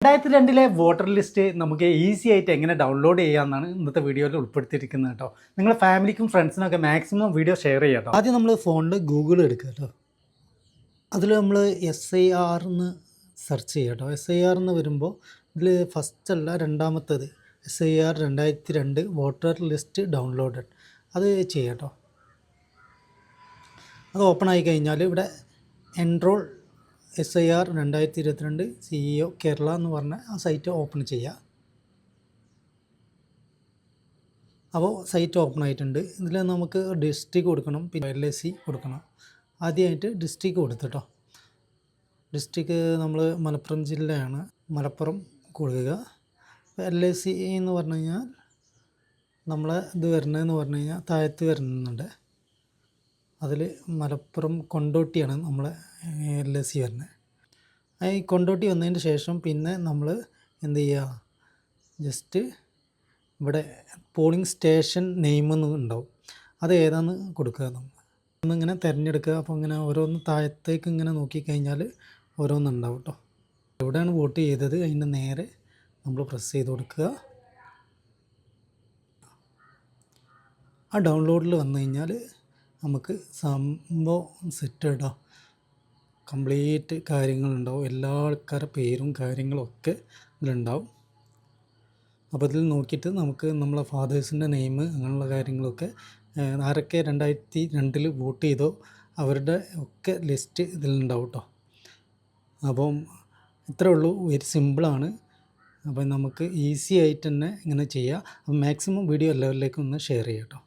രണ്ടായിരത്തി രണ്ടിലെ voter list നമുക്ക് ഈസി ആയിട്ട് എങ്ങനെ ഡൗൺലോഡ് ചെയ്യാമെന്നാണ് ഇന്നത്തെ വീഡിയോയിൽ ഉൾപ്പെടുത്തിയിരിക്കുന്നത് കേട്ടോ നിങ്ങൾ ഫാമിലിക്കും ഫ്രണ്ട്സിനൊക്കെ മാക്സിമം വീഡിയോ ഷെയർ ചെയ്യാം കേട്ടോ ആദ്യം നമ്മൾ ഫോണിൽ ഗൂഗിൾ എടുക്കുക കേട്ടോ അതിൽ നമ്മൾ എസ് ഐ ആർ എന്ന് സെർച്ച് ചെയ്യുക കേട്ടോ എസ് ഐ ആർ എന്ന് വരുമ്പോൾ ഇതിൽ ഫസ്റ്റ് അല്ല രണ്ടാമത്തേത് എസ് ഐ ആർ രണ്ടായിരത്തി രണ്ട് വോട്ടർ ലിസ്റ്റ് ഡൗൺലോഡഡ് അത് ചെയ്യാം കേട്ടോ അത് ഓപ്പൺ ആയി കഴിഞ്ഞാൽ ഇവിടെ എൻറോൾ എസ് ഐ ആർ രണ്ടായിരത്തി ഇരുപത്തിരണ്ട് സി ഇ ഒ കേരള എന്ന് പറഞ്ഞ ആ സൈറ്റ് ഓപ്പൺ ചെയ്യുക അപ്പോൾ സൈറ്റ് ഓപ്പൺ ആയിട്ടുണ്ട്. ഇതിൽ നമുക്ക് ഡിസ്ട്രിക്ട് കൊടുക്കണം പിന്നെ എൽ എസ് സി കൊടുക്കണം. ആദ്യമായിട്ട് ഡിസ്ട്രിക്ട് കൊടുത്തിട്ടോ ഡിസ്ട്രിക്ട് നമ്മൾ മലപ്പുറം ജില്ലയാണ് മലപ്പുറം കൊടുക്കുക. എൽ എസ് സി എന്ന് പറഞ്ഞു കഴിഞ്ഞാൽ നമ്മളെ ഇത് വരുന്നതെന്ന് പറഞ്ഞു കഴിഞ്ഞാൽ താഴത്ത് വരുന്നുണ്ട്. അതിൽ മലപ്പുറം കൊണ്ടോട്ടിയാണ് നമ്മളെ എൽ എസ് സി വരുന്നത് ഈ കൊണ്ടോട്ടി വന്നതിന് ശേഷം പിന്നെ നമ്മൾ എന്ത് ചെയ്യുക ജസ്റ്റ് ഇവിടെ പോളിംഗ് സ്റ്റേഷൻ നെയിം എന്ന് ഉണ്ടാവും. അത് ഏതാന്ന് കൊടുക്കുക നമ്മൾ ഒന്നിങ്ങനെ തിരഞ്ഞെടുക്കുക അപ്പോൾ ഇങ്ങനെ ഓരോന്ന് താഴത്തേക്ക് ഇങ്ങനെ നോക്കിക്കഴിഞ്ഞാൽ ഓരോന്നുണ്ടാവും കേട്ടോ എവിടെയാണ് വോട്ട് ചെയ്തത് അതിന്റെ നേരെ നമ്മൾ പ്രസ് ചെയ്ത് കൊടുക്കുക. ആ ഡൗൺലോഡിൽ വന്നു കഴിഞ്ഞാൽ നമുക്ക് സംഭവം സെറ്റ് ഇടാം കംപ്ലീറ്റ് കാര്യങ്ങളുണ്ടാവും. എല്ലാ ആൾക്കാരുടെ പേരും കാര്യങ്ങളും ഒക്കെ ഇതിലുണ്ടാവും. അപ്പോൾ ഇതിൽ നോക്കിയിട്ട് നമുക്ക് നമ്മളെ ഫാദേഴ്സിന്റെ നെയിം അങ്ങനെയുള്ള കാര്യങ്ങളൊക്കെ ആരൊക്കെ രണ്ടായിരത്തി രണ്ടിൽ വോട്ട് ചെയ്തോ അവരുടെ ഒക്കെ ലിസ്റ്റ് ഇതിലുണ്ടാവും കേട്ടോ. അപ്പം ഇത്രേ ഉള്ളൂ. വെരി സിമ്പിളാണ്. അപ്പം നമുക്ക് ഈസി ആയിട്ട് തന്നെ ഇങ്ങനെ ചെയ്യാം. അപ്പം മാക്സിമം വീഡിയോ എല്ലാവരിലേക്കും ഒന്ന് ഷെയർ ചെയ്യാം കേട്ടോ.